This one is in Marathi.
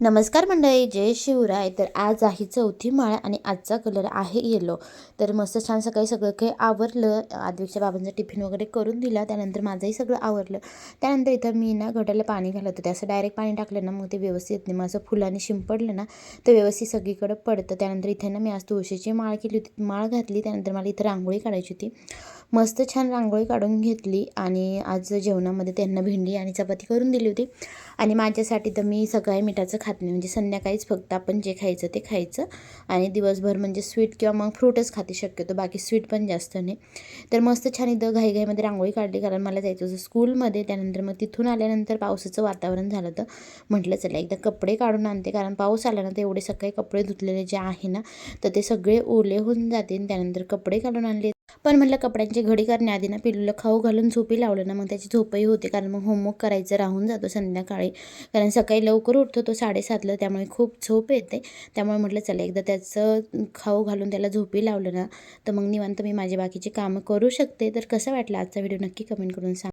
नमस्कार मंडळी जय शिवराय. तर आज आहे चौथी माळ आणि आजचा कलर आहे येलो तर मस्त छान सकाळी सगळं काही आवरलं. आदिवीच्या बाबांचा टिफिन वगैरे करून दिला. त्यानंतर माझंही सगळं आवरलं. त्यानंतर इथं मी ना घटाला पाणी घालत होते. असं डायरेक्ट पाणी टाकलं ना मग ते व्यवस्थित येत नाही मग असं फुलाने शिंपडलं ना तर व्यवस्थित सगळीकडं पडतं. त्यानंतर इथे ना मी आज तुळशीची माळ केली होती. माळ घातली. त्यानंतर मला इथं रांगोळी काढायची होती. मस्त छान रांगोळी काढून घेतली आणि आज जेवणामध्ये त्यांना भेंडी आणि चपाती करून दिली होती. आणि माझ्यासाठी तर मी सकाळी मिठाचं खात नाही. म्हणजे संध्याकाळीच फक्त आपण जे खायचं ते खायचं आणि दिवसभर म्हणजे स्वीट किंवा मग फ्रूटच खाते शक्यतो. बाकी स्वीट पण जास्त नाही. तर मस्त छान इथं घाईघाईमध्ये रांगोळी काढली. कारण मला जायचं होतं स्कूलमध्ये. त्यानंतर मग तिथून आल्यानंतर पावसाचं वातावरण झालं तर म्हटलं चला एकदा कपडे काढून आणते. कारण पाऊस आला ना तर एवढे सकाळी कपडे धुतलेले जे आहे ना तर ते सगळे ओले होऊन जातील त्यानंतर कपडे काढून आणले. पण म्हटलं कपड्यांची घडी करण्याआधी ना पिलूला खाऊ घालून झोपी लावलं ना मग त्याची झोपही होते कारण मग होमवर्क करायचं राहून जातो संध्याकाळी. कारण सकाळी लवकर उठतो तो साडेसातला त्यामुळे खूप झोप येते. त्यामुळे म्हटलं चला एकदा त्याचं खाऊ घालून त्याला झोपी लावलं ना तर मग निवांत मी माझे बाकीचे कामं करू शकते. तर कसं वाटलं आजचा व्हिडिओ नक्की कमेंट करून सांग.